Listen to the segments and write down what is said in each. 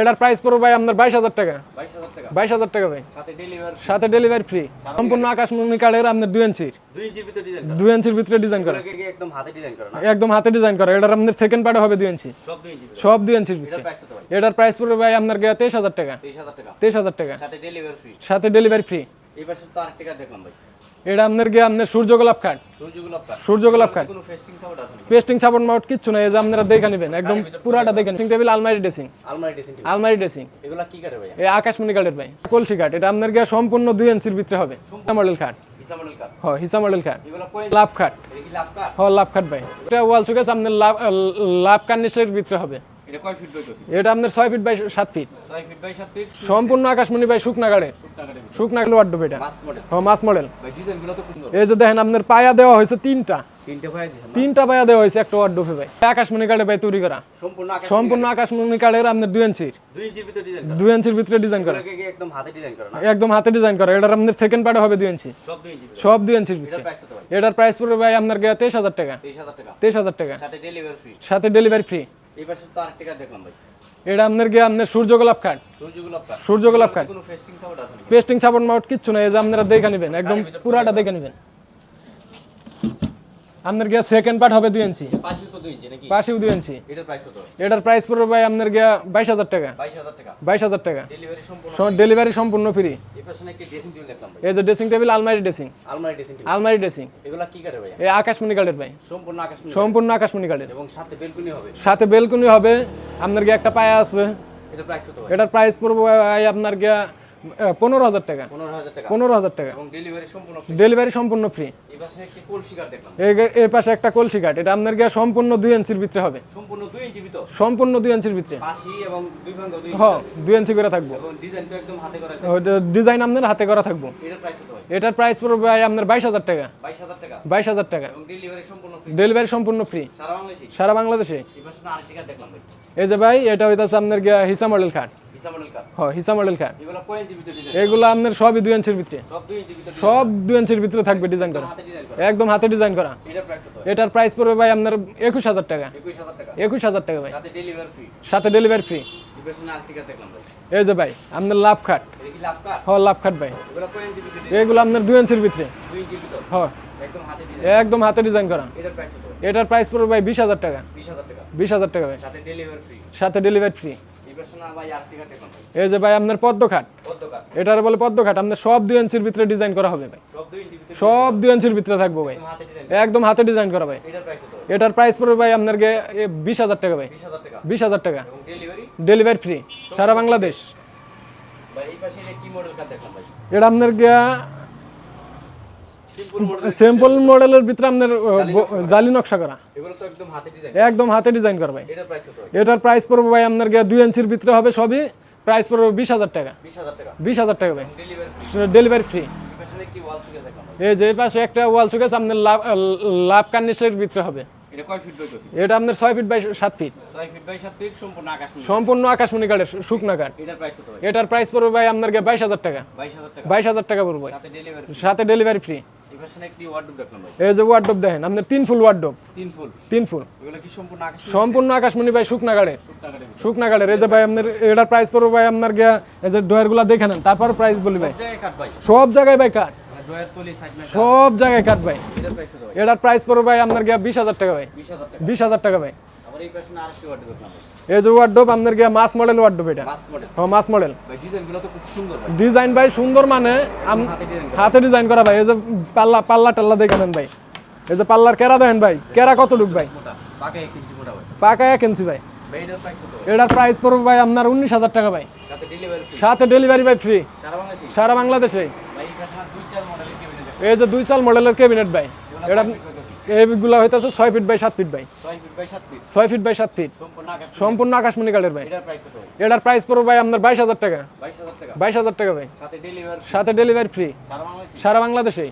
এটার প্রাইস পড়বে ভাই আপনার বাইশ হাজার টাকা। বাইশ হাজার টাকা? ভাই। সাথে ডেলিভারি সাথে ডেলিভারি ফ্রি সম্পূর্ণ আকাশমণি কার্ডের আপনার দুই ইঞ্চির। দুই ইঞ্চির ভিতরে ডিজাইন করা। একদম হাতে ডিজাইন করা না? একদম হাতে ডিজাইন করা। এটার আপনার সেকেন্ড পার্টে হবে দুই ইঞ্চি। সব দুই ইঞ্চি সব দুই ইঞ্চির ভিতরে। এটার প্রাইস পড়বে ভাই আপনার গিয়ে তেইশ হাজার টাকা। তেইশ হাজার টাকা। তেইশ হাজার টাকা। সাথে ডেলিভারি ফ্রি সাথে ডেলিভারি ফ্রি এই পাশে তো আরেক টাকা দেখলাম ভাই। এটা আপনার আপনার সূর্য গোলাপ কার্ড সূর্য গোলাপ কাঠ। সূর্য গোলাপ কার্ড কোনো ফেস্টিং সাপোর্ট আছে পেস্টিং সাপোর্ট মাউট কিচ্ছু এই যে আপনারা দেখে নেবেন একদম পুরাটা দেখেন ড্রেসিং টেবিল আলমারি ড্রেসিং। আলমারি ড্রেসিং আলমারি ড্রেসিং। এগুলা কি কাটে ভাই এই আকাশমণি কার্ডের ভাই কলসি এটা আপনার সম্পূর্ণ ইঞ্চির ভিতরে হবে। মডেল কাঠ। হিসা মডেল এগুলা লাভ কার্ড এটা কি লাভ কাঠ? ভাই। এটা ওয়াল চুকেস আপনার লাভ লাভ কার্নিশের ভিতরে হবে। এটা কয় ফিট বাই এটা আপনার ছয় ফিট বাই সাত ফিট ছয় ফিট বাই সাত ফিট সম্পূর্ণ আকাশমণি ভাই শুকনা টাকার শুকনা কার্ড ওয়ার্ড এটা। মাস মডেল হ মাস মডেল ভাই ডিজাইনগুলো তো সুন্দর। এই যে দেখেন আপনার পায়া দেওয়া হয়েছে তিনটা। তিনটে পায়া দেওয়া হয়েছে একটা ওয়ার্ড ভাই। আকাশমণি কার্ডে ভাই তৈরি করা। সম্পূর্ণ আকাশ সম্পূর্ণ আকাশমণি কার্ডের আপনার দুই ইঞ্চির দুই ইঞ্চির ভিতরে ডিজাইন করা। দুই ইঞ্চির ভিতরে ডিজাইন করা। একদম হাতে ডিজাইন করা না? একদম হাতে ডিজাইন করা। এটার আপনার সেকেন্ড পার্টে হবে দুই ইঞ্চি সব দুই ইঞ্চি সব দুই ইঞ্চির ভিতরে। এটার প্রাইস পড়বে ভাই আপনার গিয়ে তেইশ হাজার টাকা। তেইশ হাজার টাকা। তেইশ হাজার টাকা। সাথে ডেলিভারি ফ্রি সাথে ডেলিভারি ফ্রি এই পাশে তো আরেক টাকা দেখলাম ভাই। এটা আপনার কি আপনার সূর্যগোলাপ কাঠ সূর্যগোলাপ সূর্য গোলাপ কাঠ সূর্য গোলাপ কার্ড কোনো ফেস্টিং সাপোর্ট আছে পেস্টিং সাপোর্ট মাউট কিচ্ছু না এই যে আপনারা দেখে নেবেন একদম পুরাটা দেখে নেবেন। আপনার গিয়া সেকেন্ড পার্ট হবে দুই ইঞ্চি পাশে তো দুই ইঞ্চি নাকি? পাশেও দুই ইঞ্চি এটার প্রাইস কত? এটার প্রাইস পড়বে ভাই আপনার গিয়া বাইশ হাজার টাকা। বাইশ হাজার টাকা। বাইশ হাজার টাকা। ডেলিভারি সম্পূর্ণ ডেলিভারি সম্পূর্ণ ফ্রি এই পাশে ড্রেসিং টেবিল দেখলাম ভাই। এই যে ড্রেসিং টেবিল আলমারি ড্রেসিং আলমারি ড্রেসিং টেবিল আলমারি ড্রেসিং এগুলা কি কাটে ভাই এই আকাশমণি কার্ডের ভাই। সম্পূর্ণ আকাশ সম্পূর্ণ আকাশমণি কার্ডের এবং সাথে বেলকুনি হবে। সাথে বেলকুনি হবে। আপনার গিয়ে একটা পায়া আছে। এটার প্রাইস কত এটার প্রাইস পড়বে ভাই আপনার গিয়া পনেরো হাজার টাকা। পনেরো হাজার টাকা। পনেরো হাজার টাকা। এবং ডেলিভারি সম্পূর্ণ ডেলিভারি সম্পূর্ণ ফ্রি পাশে একটি কলসি কাঠ এটা আপনার গিয়ে সম্পূর্ণ দুই ইঞ্চির ভিতরে হবে। সম্পূর্ণ দুই ভিতর? ইঞ্চির ভিতরে। পাশি এবং দুই ভাঙ্গ দুই ইঞ্চি। করে থাকব। ডিজাইন হাতে করা। আপনার হাতে করা থাকব। এটার প্রাইস পড়বে আপনার বাইশ হাজার টাকা। বাইশ হাজার টাকা। ডেলিভারি সম্পূর্ণ ফ্রি সারা বাংলাদেশে? এই যে ভাই এটা হইতাছে আপনার গিয়া হিসা মডেল হ হিসা মডেল কাঠ এগুলো আপনার সবই দুই ইঞ্চির ভিতরে। সব দুই ইঞ্চির ভিতরে থাকবে ডিজাইন করা। করা। একদম হাতে ডিজাইন করা। এটার প্রাইস পড়বে ভাই আপনার একুশ হাজার টাকা। একুশ হাজার টাকা। ভাই। সাথে ডেলিভারি ফ্রি এই যে ভাই আপনার লাভ খাট। এটা লাভ খাট? ভাই। এগুলো আপনার দুই ইঞ্চির ভিতরে। দুই হ একদম হাতে ডিজাইন করা। এটার প্রাইস পড়বে ভাই বিশ হাজার টাকা। বিশ হাজার টাকা। বিশ হাজার টাকা ভাই। সাথে ডেলিভারি ফ্রি সাথে ডেলিভারি ফ্রি এই যে ভাই আপনার পদ্ম খাট এটার বলে পদ্ম খাট আপনার সব দুই ইঞ্চির ভিতরে ডিজাইন করা হবে ভাই। সব দুই ইঞ্চির ভিতরে থাকব ভাই। একদম হাতে ডিজাইন করা। ভাই। এটার প্রাইস পড়বে ভাই আপনার বিশ হাজার টাকা ভাই। বিশ হাজার টাকা। ডেলিভারি ফ্রি সারা বাংলাদেশ। এটা আপনার গিয়া সিম্পল মডেলের ভিতরে আপনার জালি নকশা করা। একদম হাতে ডিজাইন করা ভাই। এটার প্রাইস পড়ব ভাই আপনার দুই ইঞ্চির ভিতরে হবে সবই। প্রাইস পড়বে বিশ হাজার টাকা। বিশ হাজার টাকা। ভাই। ডেলিভারি ফ্রি এই যে পাশে একটা ওয়াল চুকেছে আপনার লাভ লাভ কার্নিশের ভিতরে হবে। এটা আপনার ছয় ফিট বাই সাত ফিট সম্পূর্ণ আকাশমণি কাঠের শুকনা কাঠ এটার প্রাইস পড়বে ভাই আপনার বাইশ হাজার টাকা। বাইশ হাজার টাকা। পড়বে সাথে ডেলিভারি ফ্রি এই যে দেখেন আপনার তিন ফুল তিন ফুল। তিন ফুল। সম্পূর্ণ আকাশমণি? ভাই শুকনা কাঠের টাকা শুকনা কাঠের এই যে ভাই আপনার এটার প্রাইস পড়বে ভাই আপনার গিয়া এই যে ডয়ারগুলো দেখে নেন তারপর প্রাইস বলি ভাই। সব জায়গায় ভাই কাঠ। সব জায়গায় কাঠ ভাই। এটার প্রাইস পড়বে ভাই আপনার গিয়া বিশ হাজার টাকা ভাই। বিশ হাজার টাকা। ভাই। এই যে ওয়ার্ডোপ আপনার গিয়া মাস মডেল ওয়ার্ডোপ এটা। ও মাস মডেল ডিজাইন ভাই সুন্দর মানে হাতে ডিজাইন করা। ভাই। এই যে পাল্লা পাল্লা টাল্লা দেখে নেন ভাই। এই যে পাল্লার কেরা দেখেন ভাই? কেরা কত লুক ভাই? পাকে এক ইঞ্চি ভাই। এটার প্রাইস পড়বে ভাই আপনার উনিশ হাজার টাকা ভাই। সাথে ডেলিভারি ফ্রি ভাই ফ্রি সারা বাংলাদেশে এই যে দুই চাল মডেলের ক্যাবিনেট ভাই এটা এইগুলো হইতেছে ছয় ফিট বাই সাত ফিট ভাই। ছয় ফিট বাই ছয় ফিট বাই সাত ফিট। সম্পূর্ণ আকাশ সম্পূর্ণ আকাশমণি কাঠের ভাই। এটার প্রাইস কত? ভাই এটার প্রাইস পড়বে ভাই আপনার বাইশ হাজার টাকা। বাইশ হাজার টাকা? ভাই। সাথে ডেলিভারি সাথে ডেলিভারি ফ্রি সারা বাংলাদেশি?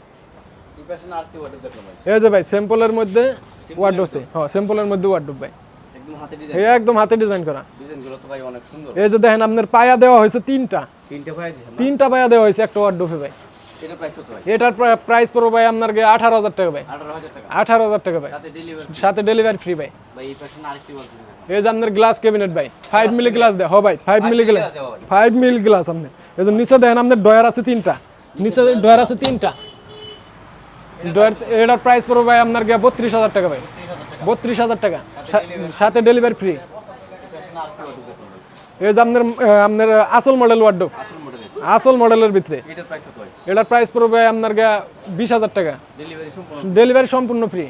এই যে ভাই স্যাম্পলের মধ্যে ওয়ার্ডোসে হ্যাঁ স্যাম্পলের মধ্যে ওয়ার্ডোব ভাই। একদম হাতে ডিজাইন একদম হাতে ডিজাইন করা। এই যে দেখেন আপনার পায়া দেওয়া হয়েছে তিনটা। তিনটে পায়া দেওয়া হয়েছে একটা ওয়ার্ডোফে ভাই। এটার প্রাইস পড়বে ভাই আপনার গিয়ে আঠারো হাজার টাকা ভাই। আঠারো হাজার টাকা। ভাই। সাথে ডেলিভারি ফ্রি ভাই। এই যে আপনার গ্লাস ক্যাবিনেট ভাই ফাইভ মিলি গ্লাস দেয় হ ভাই five milli glass five milli glass আপনি। এই যে নিচে দেন আপনার ডয়ার আছে তিনটা। নিচে ডয়ার আছে তিনটা। ডয়ার এটার প্রাইস পড়বে ভাই আপনার গিয়ে বত্রিশ হাজার টাকা ভাই। বত্রিশ হাজার টাকা। সাথে ডেলিভারি ফ্রি এই যে আপনার আপনার আসল মডেল ওয়ার্ডো আসল মডেলের ভিতরে। এটার প্রাইস পড়বে আপনার গা বিশ হাজার টাকা। ডেলিভারি সম্পূর্ণ ফ্রি